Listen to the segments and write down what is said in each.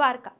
द्वारका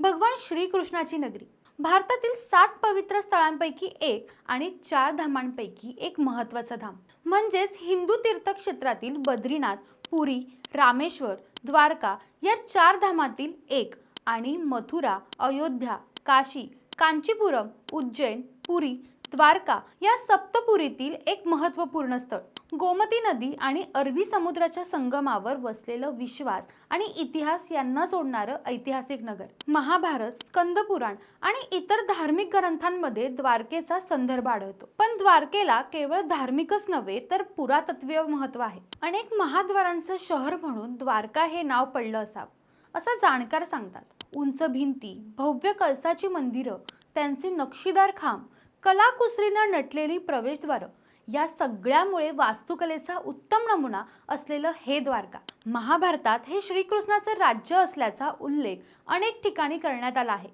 भगवान श्रीकृष्णाची नगरी. भारतातील सात पवित्र स्थळांपैकी एक आणि चार धामांपैकी एक महत्त्वाचा धाम. म्हणजेच हिंदू तीर्थक्षेत्रातील बद्रीनाथ पुरी रामेश्वर द्वारका या चार धामातील एक आणि मथुरा अयोध्या काशी कांचीपुरम उज्जैन पुरी द्वारका या सप्तपुरीतील एक महत्त्वपूर्ण स्थळ. गोमती नदी आणि अरबी समुद्राच्या संगमावर वसलेलं विश्वास आणि इतिहास यांना जोडणारं ऐतिहासिक नगर. महाभारत स्कंदपुराण आणि इतर धार्मिक ग्रंथांमध्ये द्वारकेचा संदर्भ आढळतो. पण द्वारकेला केवळ धार्मिकच नव्हे तर पुरातत्वीय महत्त्व आहे. अनेक महाद्वारांचं शहर म्हणून द्वारका हे नाव पडलं असावं असं जाणकार सांगतात. उंच भिंती भव्य कळसाची मंदिरं त्यांचे नक्षीदार खांब कलाकुसरीनं नटलेली प्रवेशद्वारं या सगळ्यामुळे वास्तुकलेचा उत्तम नमुना असलेलं हे द्वारका महाभारतात हे श्रीकृष्णाचं राज्य असल्याचा उल्लेख अनेक ठिकाणी करण्यात आला आहे.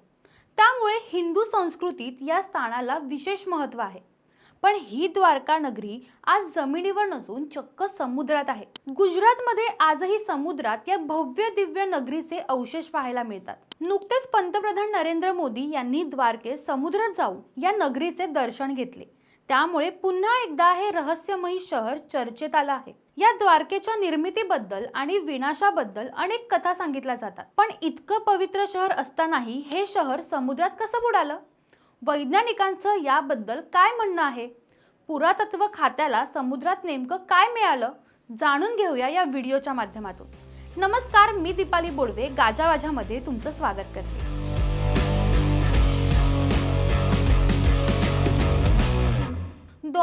त्यामुळे हिंदू संस्कृतीत या स्थानाला विशेष महत्त्व आहे. पण ही द्वारका नगरी आज जमिनीवर नसून चक्क समुद्रात आहे. गुजरातमध्ये आजही समुद्रात या भव्य दिव्य नगरीचे अवशेष पाहायला मिळतात. नुकतेच पंतप्रधान नरेंद्र मोदी यांनी द्वारके समुद्रात जाऊन या नगरीचे दर्शन घेतले. त्यामुळे पुन्हा एकदा हे रहस्यमयी शहर चर्चेत आलं आहे. या द्वारकेच्या निर्मितीबद्दल आणि विनाशाबद्दल अनेक कथा सांगितल्या जातात. पण इतकं पवित्र शहर असतानाही हे शहर समुद्रात कसं बुडालं? वैज्ञानिकांचं याबद्दल काय म्हणणं आहे? पुरातत्व खात्याला समुद्रात नेमकं काय मिळालं? जाणून घेऊया या व्हिडिओच्या माध्यमातून. नमस्कार मी दीपाली बोडवे गाजावाजामध्ये तुमचं स्वागत करते.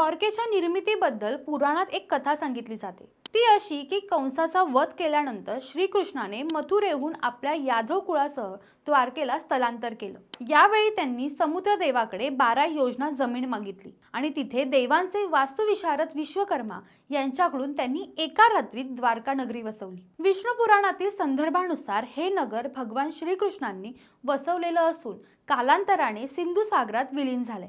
द्वारकेच्या निर्मितीबद्दल पुराणात एक कथा सांगितली जाते. ती अशी की कंसाचा वध केल्यानंतर श्रीकृष्णाने मथुरेहून आपल्या यादव कुळासह द्वारकेला स्थलांतर केलं. यावेळी त्यांनी समुद्रदेवाकडे बारा योजना जमीन मागितली आणि तिथे देवांचे वास्तुविशारद विश्वकर्मा यांच्याकडून त्यांनी एका रात्रीत द्वारका नगरी वसवली. विष्णू पुराणातील संदर्भानुसार हे नगर भगवान श्रीकृष्णांनी वसवलेलं असून कालांतराने सिंधू सागरात विलीन झाले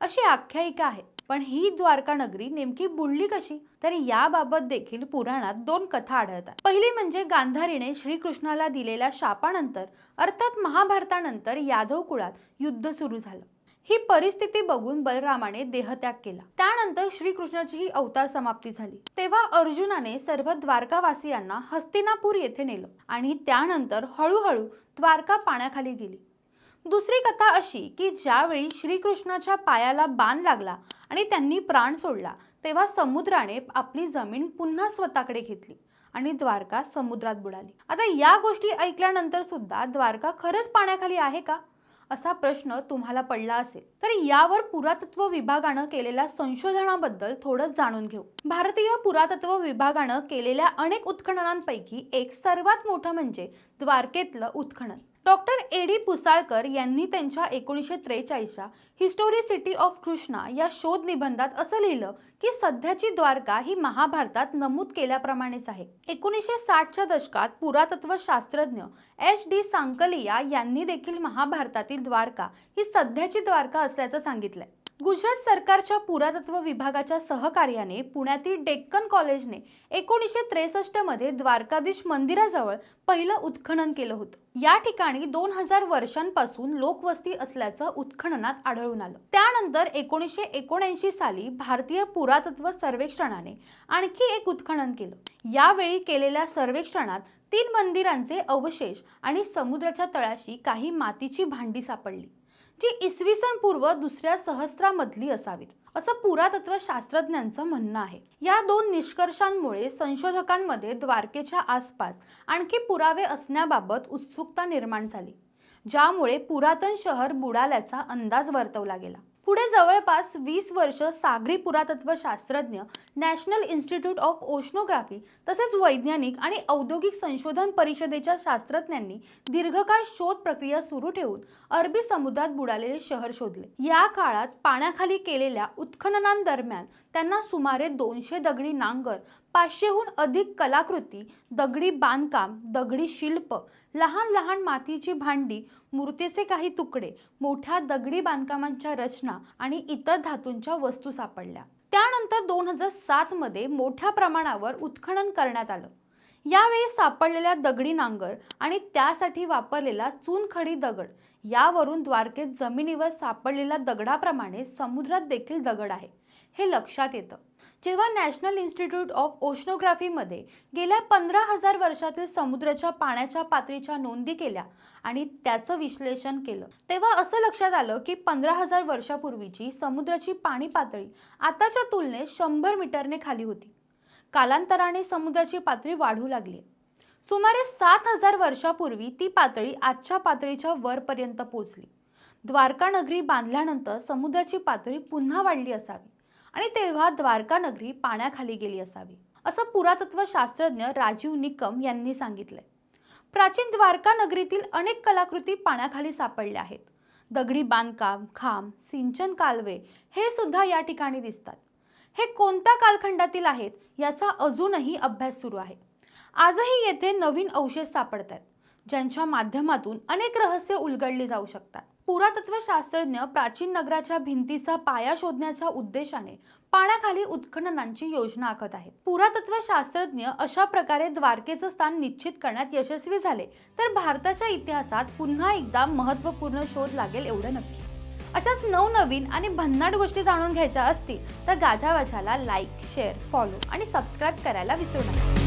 अशी आख्यायिका आहे. पण ही द्वारका नगरी नेमकी बुडली कशी? तर याबाबत देखील पुराणात दोन कथा आढळतात. पहिली म्हणजे गांधारीने श्रीकृष्णाला दिलेल्या शापानंतर अर्थात महाभारतानंतर यादव कुळात युद्ध सुरू झालं. ही परिस्थिती बघून बलरामाने देहत्याग केला. त्यानंतर श्रीकृष्णाची ही अवतार समाप्ती झाली. तेव्हा अर्जुनाने सर्व द्वारकावासियांना हस्तिनापूर येथे नेलं आणि त्यानंतर हळूहळू द्वारका पाण्याखाली गेली. दुसरी कथा अशी की ज्यावेळी श्रीकृष्णाच्या पायाला बाण लागला आणि त्यांनी प्राण सोडला तेव्हा समुद्राने आपली जमीन पुन्हा स्वतःकडे घेतली आणि द्वारका समुद्रात बुडाली. आता या गोष्टी ऐकल्यानंतर सुद्धा द्वारका खरंच पाण्याखाली आहे का? असा प्रश्न तुम्हाला पडला असेल तर यावर पुरातत्व विभागानं केलेल्या संशोधनाबद्दल थोडं जाणून घेऊ. भारतीय पुरातत्व विभागानं केलेल्या अनेक उत्खननांपैकी एक सर्वात मोठं म्हणजे द्वारकेतलं उत्खनन. डॉक्टर ए डी पुसाळकर यांनी त्यांच्या एकोणीसशे त्रेचाळीसच्या हिस्टोरिसिटी ऑफ कृष्णा या शोध निबंधात असं लिहिलं की सध्याची द्वारका ही महाभारतात नमूद केल्याप्रमाणेच आहे. एकोणीसशे साठच्या दशकात पुरातत्व शास्त्रज्ञ एच डी सांकलिया यांनी देखील महाभारतातील द्वारका ही सध्याची द्वारका असल्याचं सांगितलंय. गुजरात सरकारच्या पुरातत्व विभागाच्या सहकार्याने पुण्यातील डेक्कन कॉलेजने एकोणीसशे त्रेसष्टमध्ये द्वारकाधीश मंदिराजवळ पहिलं उत्खनन केलं होतं. या ठिकाणी दोन हजार वर्षांपासून लोकवस्ती असल्याचं उत्खननात आढळून आलं. त्यानंतर एकोणीसशे एकोणऐंशी साली भारतीय पुरातत्व सर्वेक्षणाने आणखी एक उत्खनन केलं. यावेळी केलेल्या सर्वेक्षणात तीन मंदिरांचे अवशेष आणि समुद्राच्या तळाशी काही मातीची भांडी सापडली. जी इसवी सन पूर्व दुसऱ्या सहस्रामधली असावीत. असं पुरातत्व शास्त्रज्ञांचं म्हणणं आहे. या दोन निष्कर्षांमुळे संशोधकांमध्ये द्वारकेच्या आसपास आणखी पुरावे असण्याबाबत उत्सुकता निर्माण झाली ज्यामुळे पुरातन शहर बुडाल्याचा अंदाज वर्तवला गेला. पुढे जवळपास वीस वर्ष सागरी पुरातत्व शास्त्रज्ञ नॅशनल इन्स्टिट्यूट ऑफ ओशनोग्राफी तसेच वैज्ञानिक आणि औद्योगिक संशोधन परिषदेच्या शास्त्रज्ञांनी दीर्घकाळ शोध प्रक्रिया सुरू ठेवून अरबी समुद्रात बुडालेले शहर शोधले. या काळात पाण्याखाली केलेल्या उत्खननांदरम्यान त्यांना सुमारे दोनशे दगडी नांगर पाचशेहून अधिक कलाकृती दगडी बांधकाम दगडी शिल्प लहान लहान मातीची भांडी मूर्तीचे काही तुकडे मोठ्या दगडी बांधकामांच्या रचना आणि इतर धातूंच्या वस्तू सापडल्या. त्यानंतर दोन हजार सातमध्ये मोठ्या प्रमाणावर उत्खनन करण्यात आलं. यावेळी सापडलेल्या दगडी नांगर आणि त्यासाठी वापरलेला चुनखडी दगड यावरून द्वारकेत जमिनीवर सापडलेल्या दगडाप्रमाणे समुद्रात देखील दगड आहे. हे लक्षात येतं. जेव्हा नॅशनल इन्स्टिट्यूट ऑफ ओशनोग्राफीमध्ये गेल्या पंधरा हजार वर्षातील समुद्राच्या पाण्याच्या पातळीच्या नोंदी केल्या आणि त्याचं विश्लेषण केलं तेव्हा असं लक्षात आलं की पंधरा हजार वर्षापूर्वीची समुद्राची पाणी पातळी आताच्या तुलनेत शंभर मीटरने खाली होती. कालांतराने समुद्राची पातळी वाढू लागली. सुमारे सात हजार वर्षापूर्वी ती पातळी आजच्या पातळीच्या वरपर्यंत पोहोचली द्वारका नगरी बांधल्यानंतर समुद्राची पातळी पुन्हा वाढली असावी आणि तेव्हा द्वारका नगरी पाण्याखाली गेली असावी असं पुरातत्व शास्त्रज्ञ राजीव निकम यांनी सांगितलंय. प्राचीन द्वारका नगरीतील अनेक कलाकृती पाण्याखाली सापडल्या आहेत. दगडी बांधकाम खांब सिंचन कालवे हे सुद्धा या ठिकाणी दिसतात. हे कोणत्या कालखंडातील आहेत याचा अजूनही अभ्यास सुरू आहे. आजही येथे नवीन अवशेष सापडत आहेत ज्यांच्या माध्यमातून अनेक रहस्य उलगडली जाऊ शकतात. पुरातत्वशास्त्रज्ञ प्राचीन नगराच्या भिंतीचा पाया शोधण्याच्या उद्देशाने पाण्याखाली उत्खननांची योजना आखत आहेत. पुरातत्वशास्त्रज्ञ अशा प्रकारे द्वारकेचं स्थान निश्चित करण्यात यशस्वी झाले तर भारताच्या इतिहासात पुन्हा एकदा महत्त्वपूर्ण शोध लागेल एवढं नक्की. अशाच नवनवीन आणि भन्नाट गोष्टी जाणून घ्यायच्या असतील तर गाजावाजाला लाईक शेअर फॉलो आणि सबस्क्राईब करायला विसरू नका.